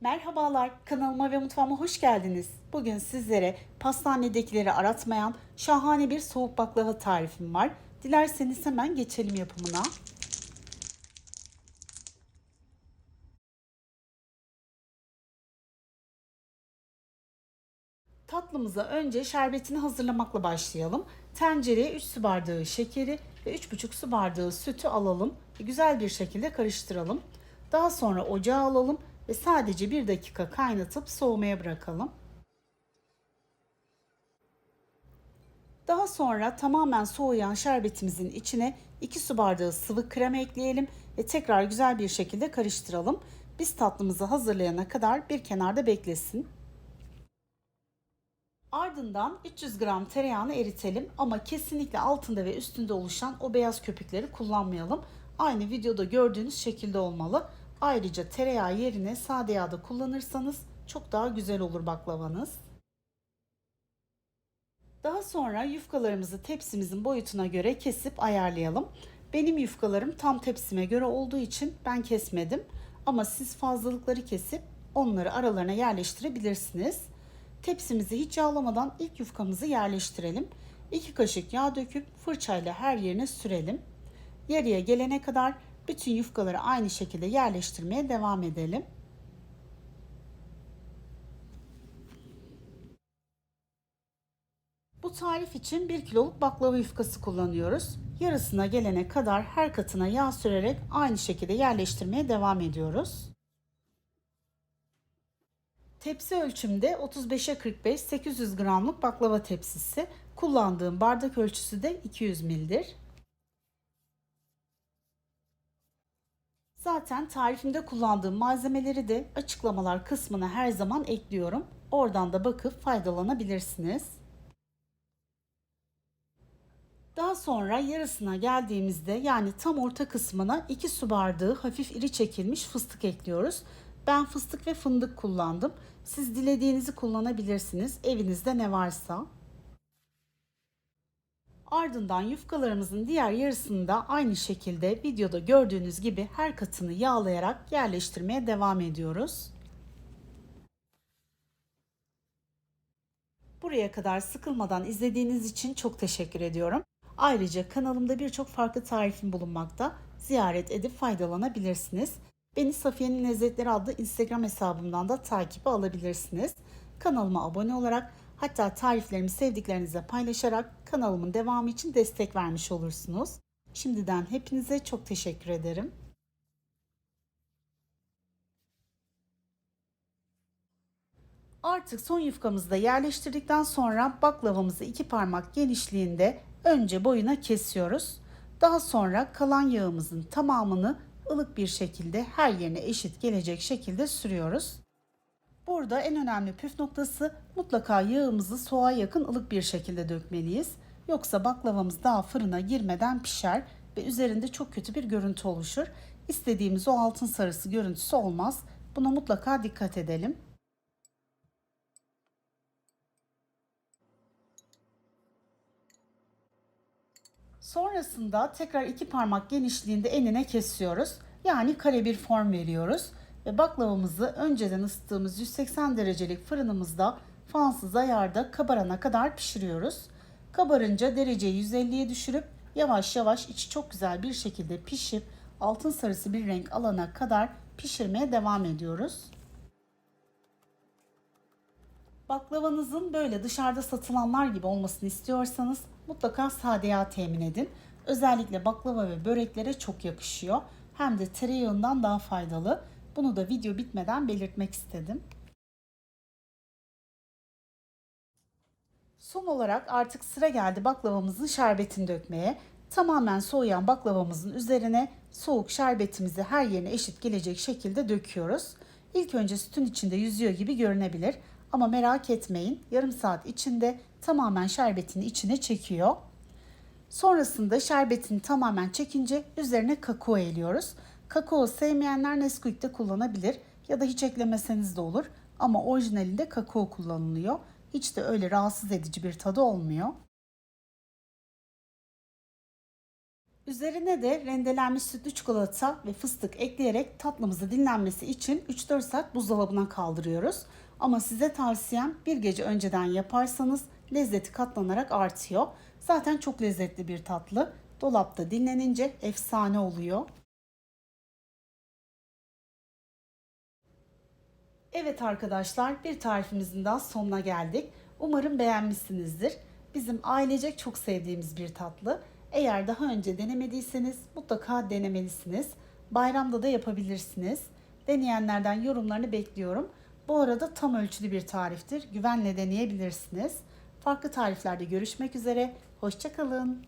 Merhabalar, kanalıma ve mutfağıma hoş geldiniz. Bugün sizlere pastanedekileri aratmayan şahane bir soğuk baklava tarifim var. Dilerseniz hemen geçelim yapımına. Tatlımıza önce şerbetini hazırlamakla başlayalım. Tencereye 3 su bardağı şekeri ve 3,5 su bardağı sütü alalım. Güzel bir şekilde karıştıralım. Daha sonra ocağa alalım ve sadece 1 dakika kaynatıp soğumaya bırakalım. Daha sonra tamamen soğuyan şerbetimizin içine 2 su bardağı sıvı krema ekleyelim ve tekrar güzel bir şekilde karıştıralım. Biz tatlımızı hazırlayana kadar bir kenarda beklesin. Ardından 300 gram tereyağını eritelim ama kesinlikle altında ve üstünde oluşan o beyaz köpükleri kullanmayalım. Aynı videoda gördüğünüz şekilde olmalı. Ayrıca tereyağı yerine sade yağda kullanırsanız çok daha güzel olur baklavanız. Daha sonra yufkalarımızı tepsimizin boyutuna göre kesip ayarlayalım. Benim yufkalarım tam tepsime göre olduğu için ben kesmedim. Ama siz fazlalıkları kesip onları aralarına yerleştirebilirsiniz. Tepsimizi hiç yağlamadan ilk yufkamızı yerleştirelim. 2 kaşık yağ döküp fırçayla her yerine sürelim. Yarıya gelene kadar bütün yufkaları aynı şekilde yerleştirmeye devam edelim. Bu tarif için 1 kiloluk baklava yufkası kullanıyoruz. Yarısına gelene kadar her katına yağ sürerek aynı şekilde yerleştirmeye devam ediyoruz. Tepsi ölçümde 35'e 45 800 gramlık baklava tepsisi. Kullandığım bardak ölçüsü de 200 mildir. Zaten tarifimde kullandığım malzemeleri de açıklamalar kısmına her zaman ekliyorum. Oradan da bakıp faydalanabilirsiniz. Daha sonra yarısına geldiğimizde yani tam orta kısmına 2 su bardağı hafif iri çekilmiş fıstık ekliyoruz. Ben fıstık ve fındık kullandım. Siz dilediğinizi kullanabilirsiniz. Evinizde ne varsa. Ardından yufkalarımızın diğer yarısını da aynı şekilde videoda gördüğünüz gibi her katını yağlayarak yerleştirmeye devam ediyoruz. Buraya kadar sıkılmadan izlediğiniz için çok teşekkür ediyorum. Ayrıca kanalımda birçok farklı tarifim bulunmakta. Ziyaret edip faydalanabilirsiniz. Beni Safiye'nin Lezzetleri adlı Instagram hesabımdan da takibe alabilirsiniz. Kanalıma abone olarak hatta tariflerimi sevdiklerinize paylaşarak kanalımın devamı için destek vermiş olursunuz. Şimdiden hepinize çok teşekkür ederim. Artık son yufkamızı da yerleştirdikten sonra baklavamızı iki parmak genişliğinde önce boyuna kesiyoruz. Daha sonra kalan yağımızın tamamını ılık bir şekilde her yerine eşit gelecek şekilde sürüyoruz. Burada en önemli püf noktası mutlaka yağımızı soğuğa yakın ılık bir şekilde dökmeliyiz. Yoksa baklavamız daha fırına girmeden pişer ve üzerinde çok kötü bir görüntü oluşur. İstediğimiz o altın sarısı görüntüsü olmaz. Buna mutlaka dikkat edelim. Sonrasında tekrar iki parmak genişliğinde enine kesiyoruz. Yani kare bir form veriyoruz. Ve baklavamızı önceden ısıttığımız 180 derecelik fırınımızda fansız ayarda kabarana kadar pişiriyoruz. Kabarınca dereceyi 150'ye düşürüp yavaş yavaş içi çok güzel bir şekilde pişip altın sarısı bir renk alana kadar pişirmeye devam ediyoruz. Baklavanızın böyle dışarıda satılanlar gibi olmasını istiyorsanız mutlaka sade yağ temin edin. Özellikle baklava ve böreklere çok yakışıyor. Hem de tereyağından daha faydalı. Bunu da video bitmeden belirtmek istedim. Son olarak artık sıra geldi baklavamızın şerbetini dökmeye. Tamamen soğuyan baklavamızın üzerine soğuk şerbetimizi her yerine eşit gelecek şekilde döküyoruz. İlk önce sütün içinde yüzüyor gibi görünebilir ama merak etmeyin yarım saat içinde tamamen şerbetini içine çekiyor. Sonrasında şerbetini tamamen çekince üzerine kakao eliyoruz. Kakao sevmeyenler Nesquik'te kullanabilir ya da hiç eklemeseniz de olur. Ama orijinalinde kakao kullanılıyor. Hiç de öyle rahatsız edici bir tadı olmuyor. Üzerine de rendelenmiş sütlü çikolata ve fıstık ekleyerek tatlımızı dinlenmesi için 3-4 saat buzdolabına kaldırıyoruz. Ama size tavsiyem bir gece önceden yaparsanız lezzeti katlanarak artıyor. Zaten çok lezzetli bir tatlı. Dolapta dinlenince efsane oluyor. Evet arkadaşlar bir tarifimizin daha sonuna geldik. Umarım beğenmişsinizdir. Bizim ailecek çok sevdiğimiz bir tatlı. Eğer daha önce denemediyseniz mutlaka denemelisiniz. Bayramda da yapabilirsiniz. Deneyenlerden yorumlarını bekliyorum. Bu arada tam ölçülü bir tariftir. Güvenle deneyebilirsiniz. Farklı tariflerde görüşmek üzere. Hoşçakalın.